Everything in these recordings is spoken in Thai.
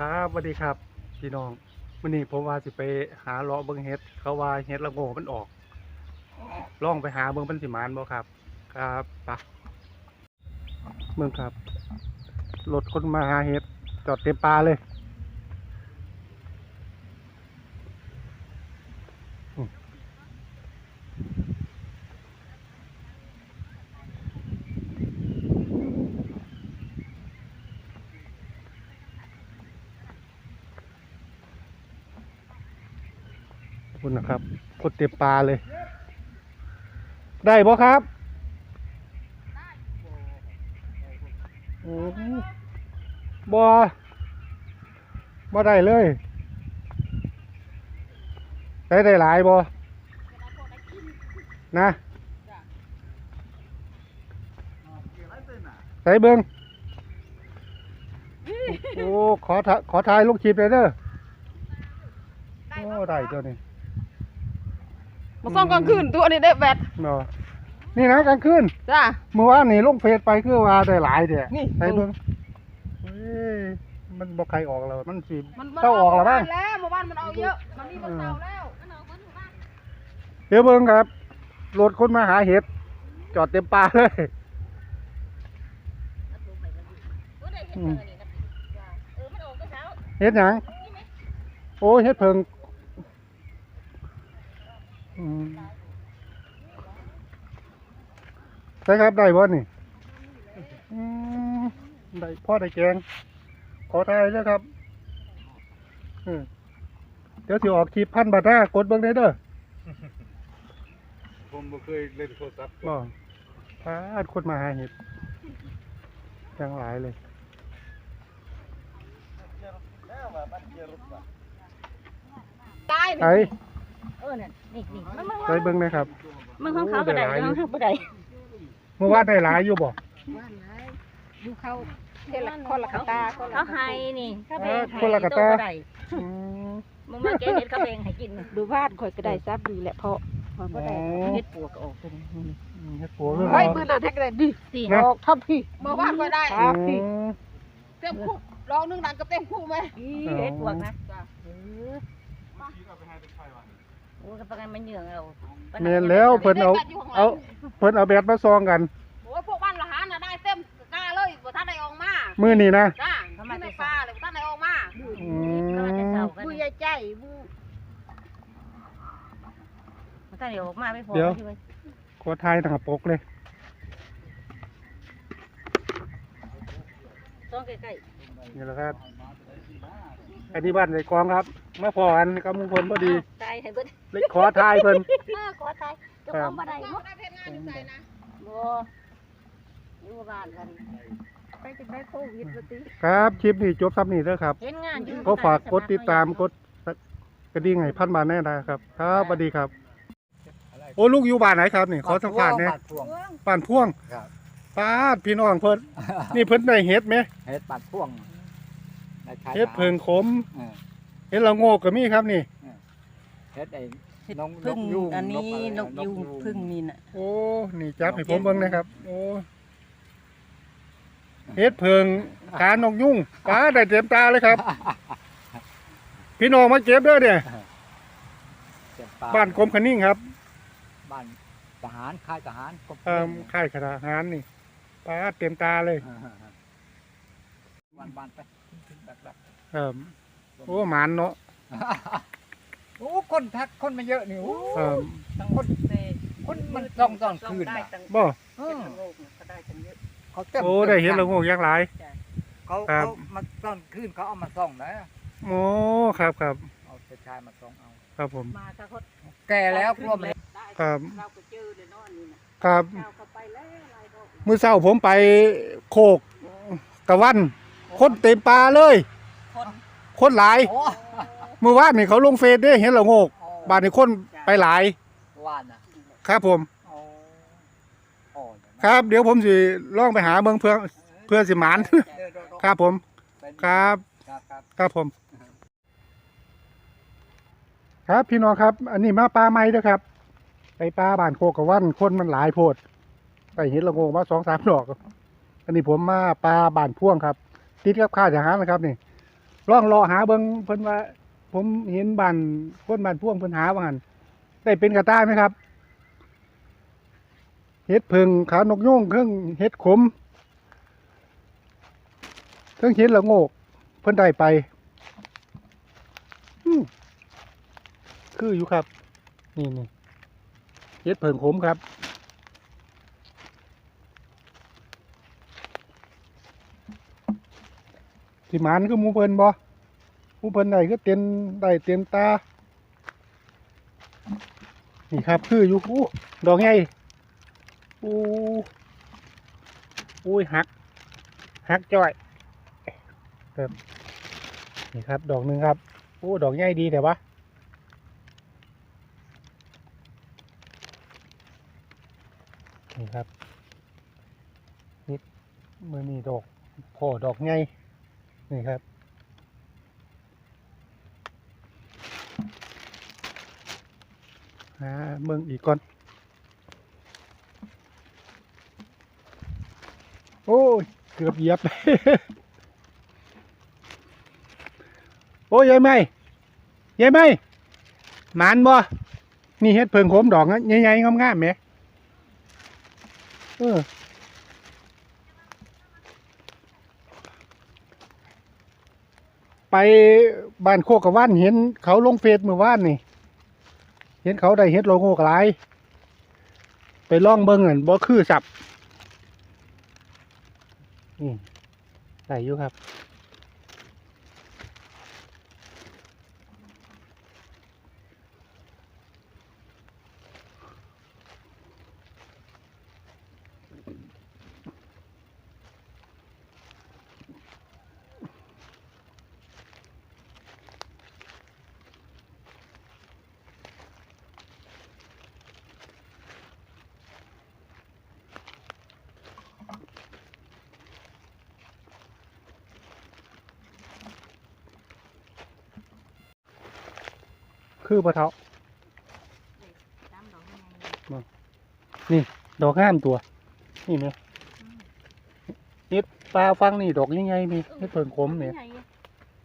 ครับสวัสดีครับ พี่น้องวันนี้ผมว่าสิไปหาเลาะเบิ้งเฮ็ด เขาว่าเฮ็ดละโง่มันออกล่องไปหาเบิ้งเป็นสิมานบ่ครับ ครับไปะเมืองครับรถคนมาหาเฮ็ดจอดเต็มปลาเลย ครับคนเต็มปลาเลย ได้บ่ครับอืมบ่บ่ได้เลย ได้ได้หลายบ่นะใส่เบิ้งโอ้ ขอถ่ายขอถ่ายลูกคลิปเลยเด้อ โอ้ ได้ตัวนี้ มาซ่อมกลางคืนตัวนี้ได้แบตเนาะนี่นะกลางคืนจ้าเมื่อวานนี่ลงเฟซไปคือว่าได้หลายเด้อนี่ใส่เบิ้งเอ้ยมันบ่ใครออกแล้วมันสิมันเจ้าออกแล้วบ้างแล้วเมื่อวานมันเอาเยอะมันนี่มันเศร้าแล้วเดี๋ยวเบิ้งครับรถคนมาหาเห็ดจอดเต็มป่าเลยอืมเห็ดหยังโอ้ยเห็ดเพิงอืม ใช่ครับได้บ่นี่อืมได้พ่อได้แกง ขอทายเลยครับอืมเดี๋ยวสิออกคลิปพันบาทหน้ากดเบิ้งได้เด้อผมบ่เคยเล่นโทรศัพท์บ่พาดคนมาหาเห็ดจังหลายเลยตายไอ้ เออเนี่ยนี่นี่มันมันใส่เบิ้งนะครับ มันของเขาก็ได้มันของเขาก็ได้เมื่อวานได้หลายอยู่บ่ดูเขาเทละคนละกระตาคนละเขาให้นี่เขาแบ่งให้คนละกระตาโได้อืมมึงมาเก็บเห็ดเขาแบ่งให้กินนี่ดูบ้านข่อยก็ได้ซับดีแหละเพราะมันก็ได้เห็ดปวกก็ออกตัวนี้นี่เฮ็ดปัวเรื่องเฮ้ยมือหนาแท็กได้ดีสี่นะออกทับพี่เมื่อวานก็ได้อืมเต็มคู่ลองนึงดังก็เต็มคู่ไหมอีเห็ดปวกนะเออ โอ้ยก็ประกันมันเหยื่องเอาแม่นแล้วเพิ่นเอาเอาเพิ่นเอาแบตมาซองกันโอ้ยพวกบ้านละหาน่ะได้เต็มกล้าเลยบ่ทันได้ออกมามื้อนี้นะจ้าที่ในป่าเลยบ่ทันได้ออกมาอืก็มาแต่มเช้ากันผู้นี่ใหญ่ใจผู้มันถ้าเดี๋ยวออกมาไม่พอที่ไว้ขอทายหน้าปกเลย ต้องใกล้นี่แหละครับอันนี้บ้านในกองครับ มาพอกันกับมุงคลพอดีๆตายให้เบิดเลยขอทายเพิ่น เออขอตายเจ้าของบ่ได้เนาะได้เพชรงานอยู่ใจนะบ่อยู่บ้านกันไปจะได้โควิดบ่ติครับ คลิปนี้จบซ้ำนี้เด้อครับ เห็นงานอยู่ก็ฝากกดติดตามกดกระดิ่งให้พันบาทแน่นะครับ ครับสวัสดีครับ โอ้ลูกอยู่บ้านไหนครับนี่ขอสัมภาษณ์เนี่ยบาดพวง บ้านพ่วงครับ ป้าดพี่น้องเพิ่นนี่เพิ่นได้เฮ็ดไหมเฮ็ดบาดพวงได้ขายเฮ็ดเพิงขม เออ เฮ็ดละโงกก็มีครับนี่ เฮ็ดไอ้นกพึ่งยูงอันนี้ะไรนกยูงพึ่งนี่น่ะโอ้ นี่จับให้ผมเบิ่งนะครับ โอ้เฮ็ดเพิงกานกยุ่งป้าดได้เต็มตาเลยครับ พี่น้องมาเก็บเด้อเนี่ย เจ็บปลบ้านกรมขนิ่งครับบ้านทหารค่ายทหารก็เอ่อค่ายขนาดหารนี่ป้าดเต็มตาเลยบ้านบ้านไปแบบแบบเอ่อ โอ้หมานเนาะโอ้คนทักคนมาเยอะนี่โอ้เอ่อทั้งคนคนมันจ้องตอนคืนได้น่ะตั้งบ่เออโลกน่ะก็ได้ตั้งเยอะเขาเต็มโอ้ได้เห็นละโงกยักษ์หลาย เขาครับ เขามาตอนคืนเขาเอามาส่องนะโอ้ครับครับเอาไปชายมาส่องเอา ครับผม มาก็เขาแก่แล้วกลัวมันได้ครับ เราก็เจอเลยเนาะนี่น่ะครับเจ้าเข้าไปแล้วอะไรดอกมื้อเช้าผมไปโคกตะวัน คนเต็มปลาเลยคน คนหลายโอ้เมื่อวานนี่เขาลงเฟซเด้เห็นละโงกบ้านนี้คนไปหลายว่านน่ะครับผม โอ้โอ้ครับ เดี๋ยวผมสิลองไปหาเบิ่งเพื่อเพื่อสิหมานเดี๋ยวๆๆครับผม เป็นครับ ครับครับ ครับผม ครับพี่น้องครับ อันนี้มาปลาไม้เด้อครับ ไปปลาบ้านโคกกะวันคนมันหลายโพดไปเห็นละโงงมาสองสามดอก อันนี้ผมมาปลาบ้านพ่วงครับ ติดกับข้าทหารนะครับนี่ ลองรอหาเบิงเพิ่นว่า ผมเห็นบ้านคนบ้านพ่วงเพิ่นหาว่างันได้เป็นกระต่ายไหมครับเฮ็ดเพิงขานกโย่งเครื่องเฮ็ดขมเครื่องเฮ็ดละโงก เพิ่นได้ไปคืออยู่ครับ นี่นี่เฮ็ดเพิงขมครับ สิมานคือมูเพิ่นบ่มูเพิ่นได้คือเต็มได้เต็มตา นี่ครับ คืออยู่อู้ดอกใหญ่อู้อุ้ยหักหักจ้อยครับนี่ครับ ดอกหนึ่งครับอู้ดอกใหญ่ดีแต่ว่านี่ครับนี่มือนี่ดอกโผล่ดอกใหญ่ นี่ครับ หาเมืองอีกก่อน โอ้ย เกือบเหยียบ โอ้ยยายไม่ยายไม่หมานบ่นี่เฮ็ดเพิงโขมดอกใหญ่ๆงามๆแหมเออ ไปบ้านโคกกะว่านเห็นเขาลงเฟซเมื่อวานนี่ เห็นเขาได้เฮ็ดโลโก้กลาย ไปล่องเบิ้งอะบ่คือสับนี่ใส่อยู่ครับ คือปะเทาดอกงามตัว นี่ไหมเฮ็ดปลาฟังนี่ดอกยังไงมีเฮ็ดเพิ่งขมเนี่ย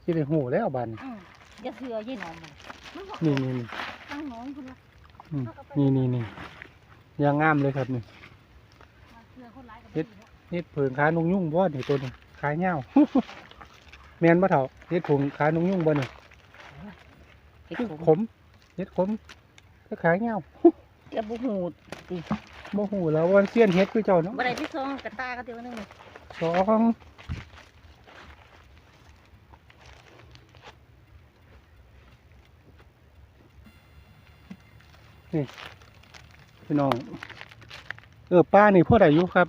คิดได้หูแล้วบัดนอืมอย่าเสือยี่หนอมมันมันบอกนี่นี่นี่ตั้งหน้องคุณละอืมนี่นี่นี่ยางงามเลยครับนี่เสือคนร้ายกับเฮ็ดเฮ็ดเพิ่งขานงยุ่งบ่นี่ตัวนี้ขาเหี่ยวแม่นบ่เฒ่าเฮ็ดผงขานงยุ่งบ่นี่เฮ็ดคือผมขม เฮ็ดขมก็ขาเหี่ยวจะบุหูดบ่ฮู้แล้วว่าเสี้ยนเฮ็ดคือเจ้าเนาะบ่ได้พี่ซองกระตาก็เดียวนึงสองนี่พี่น้อง เออป้านี่พ่อได้อยู่ครับ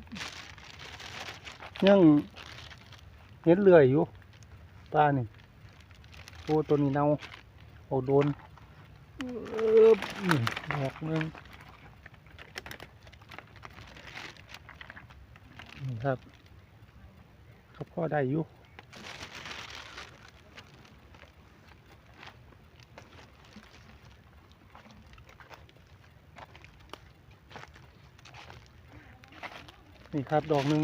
ยังเห็นเลื่อยอยู่ป้านี่โอ้ตัวนี้เน่าเอาโดนเออนี่ ดอกหนึงนี่ครับก็พ่อได้อยู่นี่ครับ ดอกหนึ่ง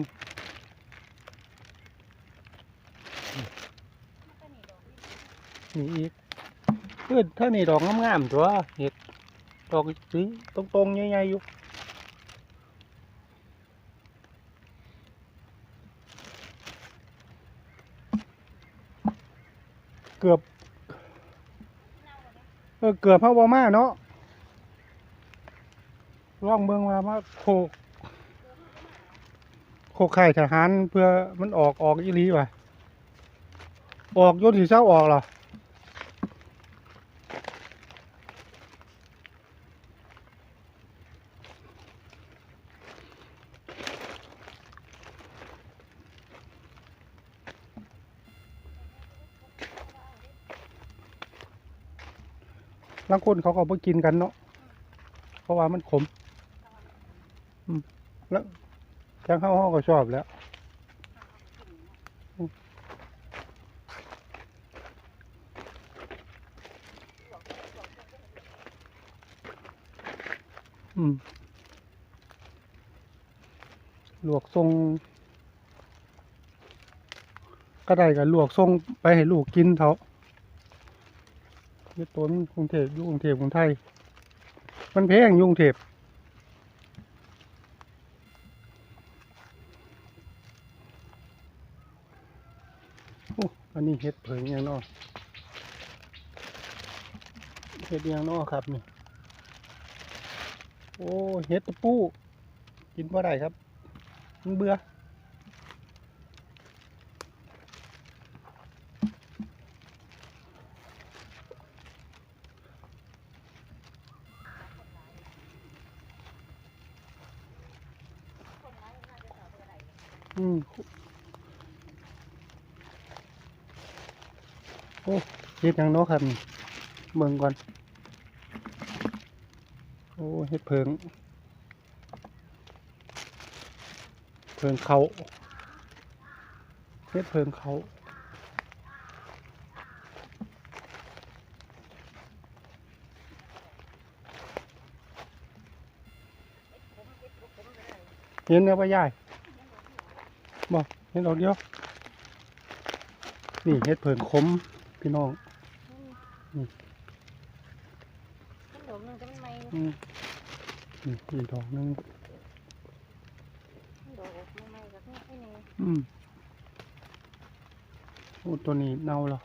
นี่อีก เพื่อถ้านี่ดอกงามๆตัวเห็ดดอกสีตรงๆใหญ่ๆอยู่เกือบเออเกือบพระวามาเนาะล่องเมืองมาว่าโคกโคกไข่ทหารเพื่อมันออกออกอีหลีว่ะออกยนสีเศร้าออกเหรอ บางคนเขาก็บ่กินกันเนาะเพราะว่ามันขมแล้วทางเข้าห้องก็ชอบแล้วอืมลวกทรงก็ได้ก็ลวกส่งไปให้ลูกกินเถอะ เฮ็ดตัวมันกรุงเทพยู่กรุงเทพกรุงไทย มันแพงยู่กรุงเทพอ,อันนี้เฮ็ดเผิงอยังนอเฮ็ดอยังนอครับนี่ โอ้เฮ็ดตะปู กินบ่ได้ครับ มันเบื่อมโอ้ เฮ็ดยังเนาะครับนี่เบิ่งก่อน โอ้เฮ็ดเพิง เพิงเขาเฮ็ดเพิงเขาเห็นแล้วป่ะยายบอกเห็นดอกเดียว นี่เฮ็ดเพิงคมพี่น้อง ดอกนึงแต่มันไม่อืมนี่อีกดอกนึงดอกออกไม่ไม่กับไม่ไม่นึ่อืมโอ้ตัวนี้เน่าแล้ว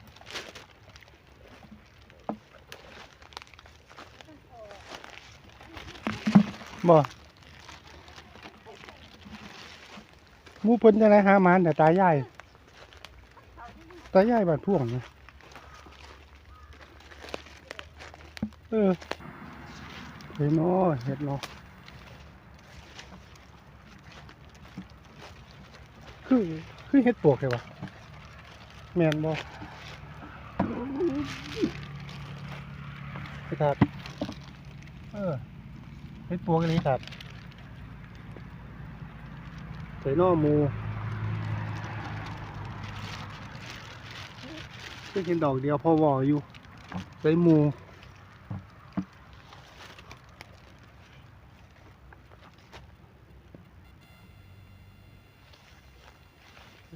บ่มูเพิ่นจะได้หามานแต่ตายายตายายบ้านพ่วงนะ อเห็นเนาะเห็ดเนาะคือคือเห็ดปวกเลยวะแมนบ่ไปครับเออเห็ดปวกอันนี้ครับใส่นอมูก็กินดอกเดียวพอวออยู่ใส่มู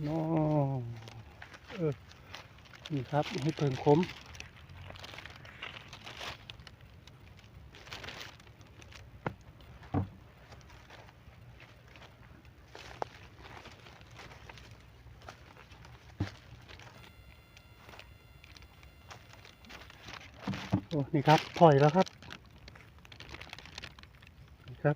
น้อเออ นี่ ครับให้เพิ่งคมโอ้นี่ครับถอยแล้วครับ นี่ครับ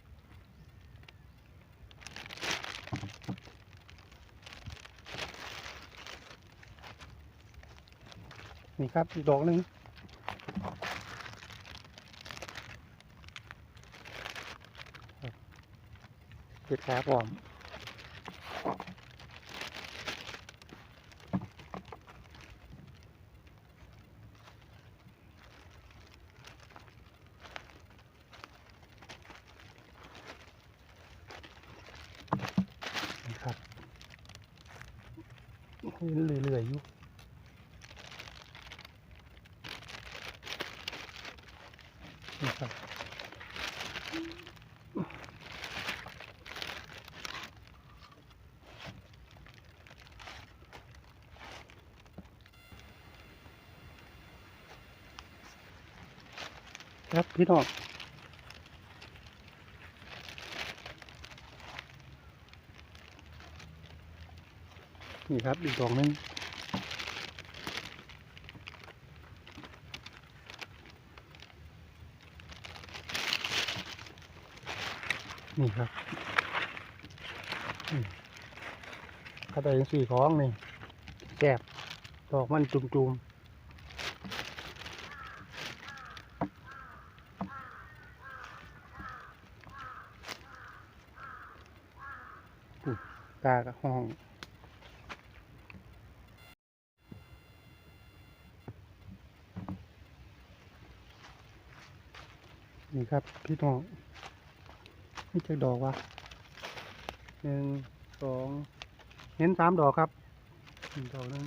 นี่ ครับอีกดอกหนึ่งเก็บขาปลอมนี่ครับเห็นเรื่อยๆอยู่ ครับพี่น้องนี่ครับอีกดอกหนึง นี่ครับอืมถ้าได้สี่ของนี่แซ่บดอกมันจุ่มๆตากับห้องนี่ครับพี่น้อง นี่จะดอกวะหนึ่งสองเห็นสามดอกครับหนึ่งดอกหนึง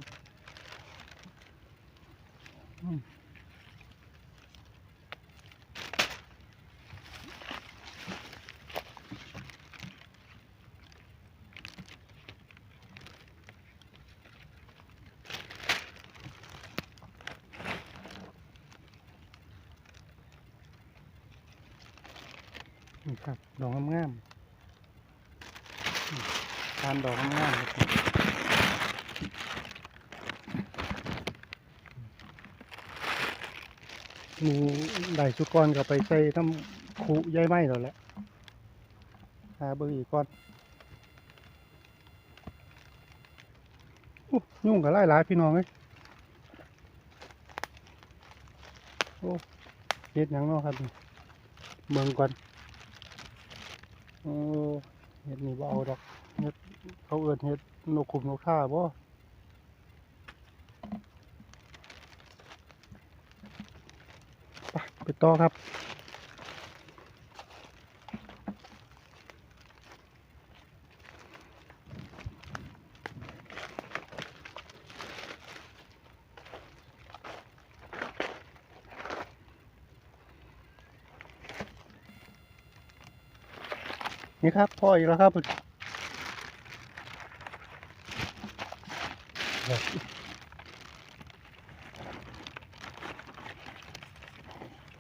นี่ครับ ดอกงามๆนี่ทานดอกงามๆครับมีได้สุกรก็ไปใส่น้ำคูใยไม้แล้วแหละหาเบอร์อีกก่อนอู้ยุ่งกับไล่หลายพี่น้องเลยโอ้เฮ็ดยังเนาะครับเบิ่งก่อน เห็ดนี่บ่เอาดอกเห็ดเขาเอิ้นเห็ดนกขุมนกท่าบ่ไปต่อครับ นี่ครับพ่ออีกแล้วครับ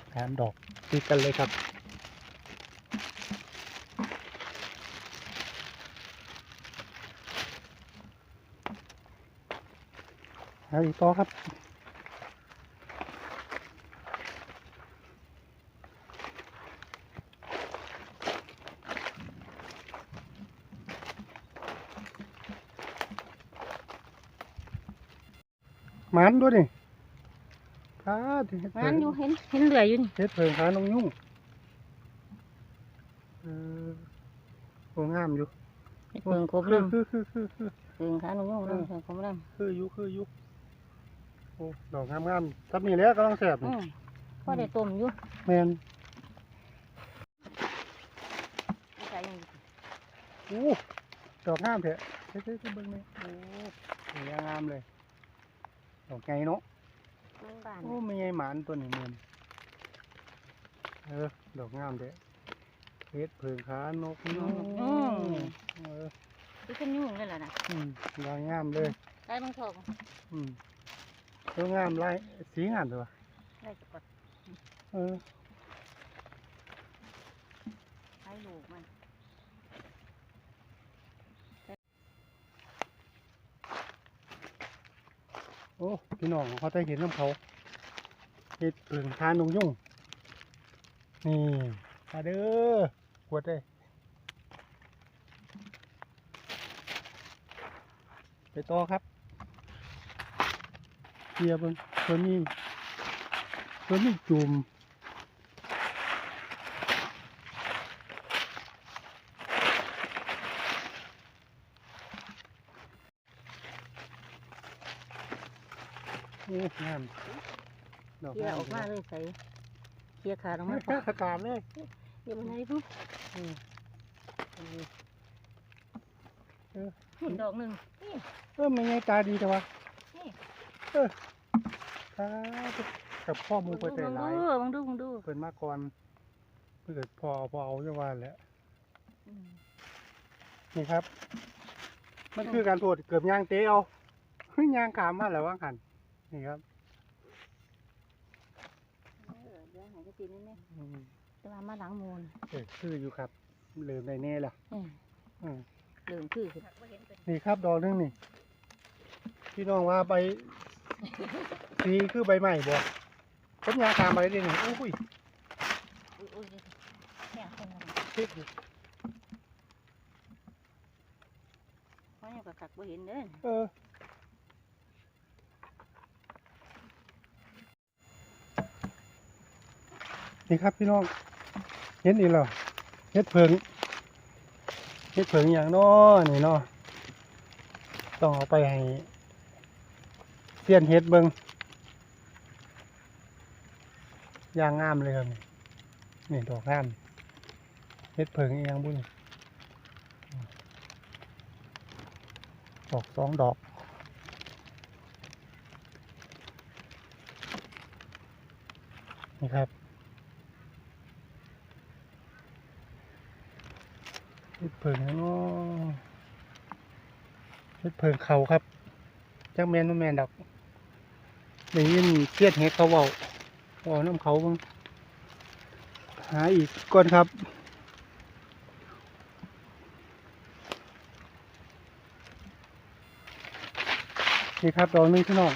แถมดอกติดกันเลยครับเอาอีกต่อครับ มันด้วยนี่ขาดเฮ็ดมัเพิ่นงอยู่เห็นเห็นเหลืออยู่นี่เฮ็ดเพิ่งขานงยุ่งเออโอ้งามอยู่เห็ดเพิ่งครบคือน้ำคือคือคือคือ เพิ่งขาหนุ่มๆน้ำเพิ่งครบน้คืออยู่คืออยู่โอ้ดอกงามงามๆทับนี่แหล้วกำลังแสบำอืนี่มพอได้ต้มอยู่แมนใส่นี่โอ้ดอกงามแท้เฮ้ยเฮ้ยเฮ้ยเบิ่งนี่โอ้สวยงามเลย ดอกไงเนาะมันบานโอ้ไม่ไงหมานตัวนี้เนียนเออดอกงามเด้เฮ็ดเพิงขานกยูงเออที่ขึ้นยุ่งเลยล่ะนะอืมดอกงามเลยได้บางทองอืมตัวงามลายสีงามตัวได้สะกดเออ ให้ลูกมัน โอ้พี่น้องเขาได้เห็นน้ำเขาเห็ดผึ่งทานนงยุ่งนี่มาเด้อกวดเลยไปต่อครับเกียร์เพิ่งตัวนี้ตัวนี้จุ่มโอ้งามด อกเคลียงามร์ออกมาเลยใส่เคลียร์ขาดออกมามาขการเลยเดี๋ยวมันไหนปุ๊บอืมนี่ดอกหนึ่งนี่เออมันไงตาดีจังวะนี่เออครับกับพ่อหมูเปิดใจหลายบังดูบังดูเปิดมาก่อนเพื่อพอพอเอาจะว่าแหละอืมนี่ครับ มันคือการตรวจเกือบยางเตะเอาเฮ้ยยางขามมาแล้วว่างหันนี่ครับ เออ เดี๋ยวใหายจะตีนิดนึงอืมจะมามาหลังมูลเออคืออยู่ครับเลืมในแน่ล่ะเอออืมเหลืองคือคือนี่ครับดอกหนึงนี่พี่น้องว่าใบสีคือใบใหม่บ่ผมยางขามไปดินี่โอ้ยอุ้ยอุ้ยแข็งคนละเฮ็ดดิเพราะยังกะขักบ่เห็นเด้อเออ นี่ครับพี่น้องเห็นอีกแล้วเฮ็ดเพิงเฮ็ดเพิงอย่างน้อนี่เนาะต้องเอาไปให้เสียนเฮ็ดเบิงอย่างงามเลยครับนี่นี่ดอกงามเฮ็ดเพิงอียางบุญดอกสองดอกนี่ครับ เพชรเผิงเนาะเห็ดเผิงเขาครับจ้าแมนนุ่แมนดักได้ยินเพียดเห็ดเขาเบาเอาน้ำเขาหาอีกก่อนครับนี่ครับดอกนึงพี่นอก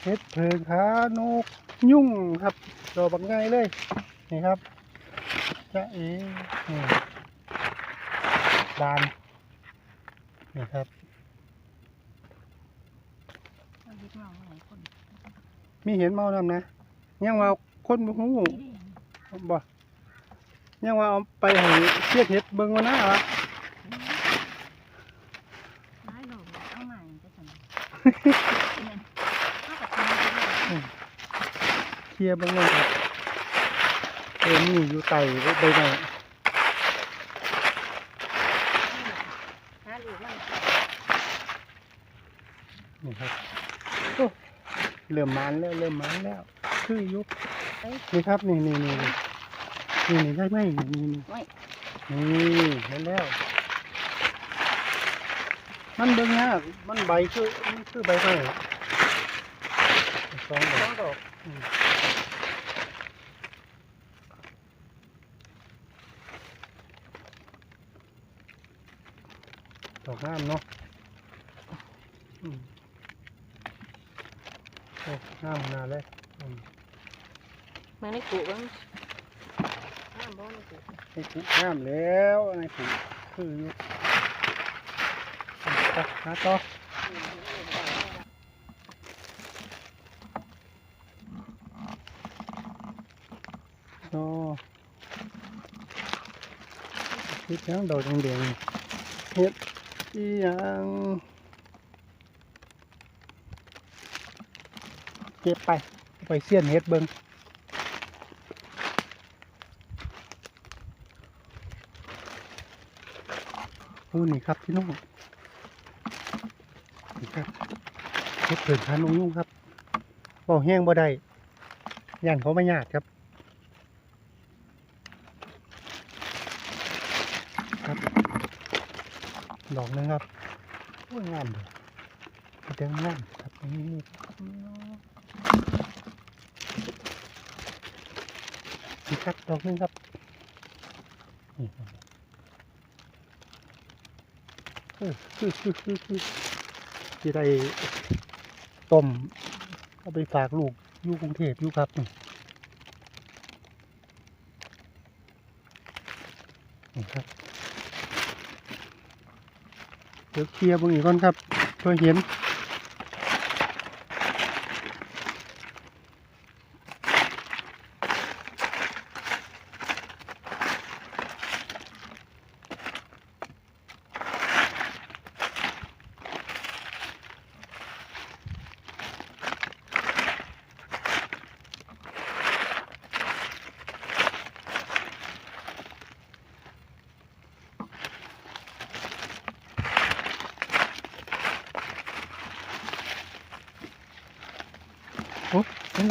เพชรเพิงขานก ยุ่งครับดอกบัง่ายเลย นี่ครับ จะเอ๋บานนี่ครับ มีเห็นเมานำนะยังว่าคนบ่ฮู้บ่ยังว่าเอาไปให้เทียบเฮ็ดเบิ่งว่านะวะร้ายโลกเหม่จะเอเคลียร์เบิ่งเลยครับ เออนี่อยู่ไต่ใบไม้หนนี่ครับเริ่มมันแล้ว เริ่มมันแล้ว คืออยู่นี่ครับ นี่นี่นี่นี่นี่ได้ไหมนี่นี่นี่ไม่นี่เห็นแล้ว มันเบิ่งยากมันใบคือมันคือใบไม้สองดอก องดอกดอกงามเนาะอืมโอ้งามขนาดเลยอืมมันไม่กุบ้างห้ามบ้ไม่กุไอ้ผูกงามแล้วไอ้ผูกคืออยู่อะหาต่อต่อคิดยังดอกแดงๆเฮ็ด อีหยังเก็บไป ไปเสียนเฮ็ดเบิ่งโอ้นี่ครับพี่น้องนี่ครับเฮ็ดเผินพันองยุ่งครับบ่แห้งบ่ได้ย่านเขาไม่ยากครับ ดอกหนึงครับโอ้ยงามเลยเด็งงามครับนี่นี่ครับดอกหนึงครับนี่ครับคือคือคือคือคือที่ได้ต้มเอาไปฝากลูกอยู่กรุงเทพอยู่ครับนี่นี่ครับ เดี๋ยวเคลียร์เบงอีกก่อนครับเพื่อเห็น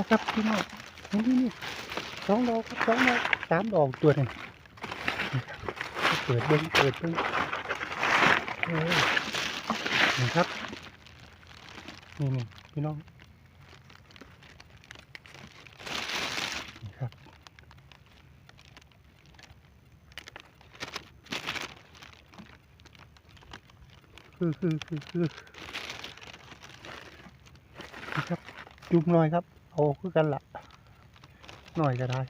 นแล้วครับพี่น้องนี่นี่นี่สองดอกสองดอกสามดอกตัวนึงเปิดเบิ้งเปิดเบิ้งเออนี่ครับนี่นี่พี่น้องนี่ครับคือคือคือคือครับจุ่มหน่อยครับ เอาคือกันละหน่อยก็ได้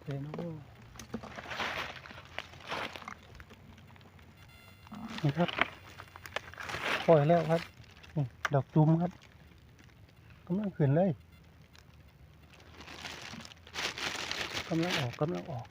เทโนี่ครับ ปล่อยแล้วครับ ดอกจุ้มครับกำลังขึ้นเลยกำลังออกกำลังออก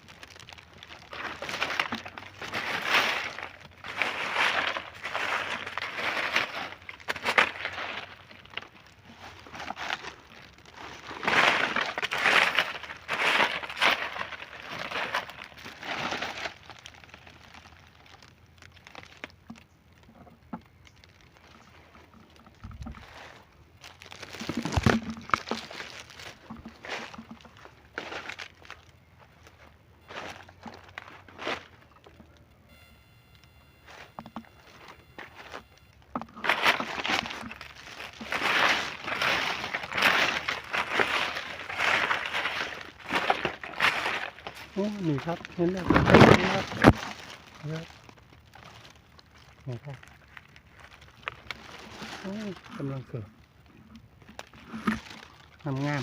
โอ้นี่ครับเห็นแล้วเห็นแล้วครับนี่ครับโอ้กำลังเกิดงามงาม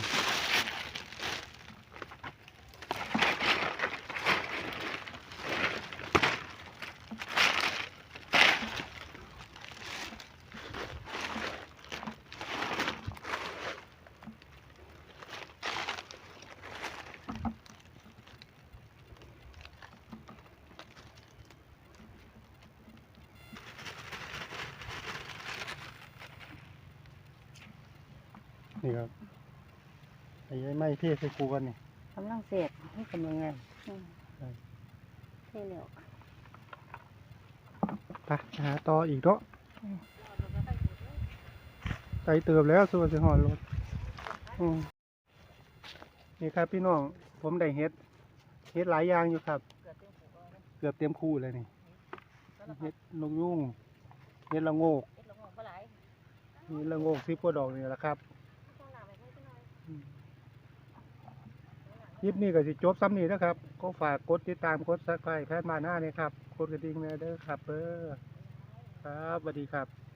นี่ครับไอ้ไอ้ไม้เทใส่กูกันนี่กำลังเสร็จให้กำลังงานใช่ใช่แล้วไปหาต่ออีกเนาะไกลเติบแล้วส่วนสิหอนรถอืมนี่ครับพี่น้อง ผมได้เฮ็ด เฮ็ดหลายอย่างอยู่ครับ เกือบเต็มคู่เลยนี่ เฮ็ดนกยุงเฮ็ดละโงกเอ็ดลงลงปลาไหลนี่ละโงกซิปโปดอกนี่แหละครับอืม คลิปนี้ก็สิจบซ้ำนี้นะครับ ก็ฝากกดติดตามกดซับสไครต์แพทย์มาหน้านี่ครับกดกระดิ่งเน่เด้อครับเออครับสวัสดีครับ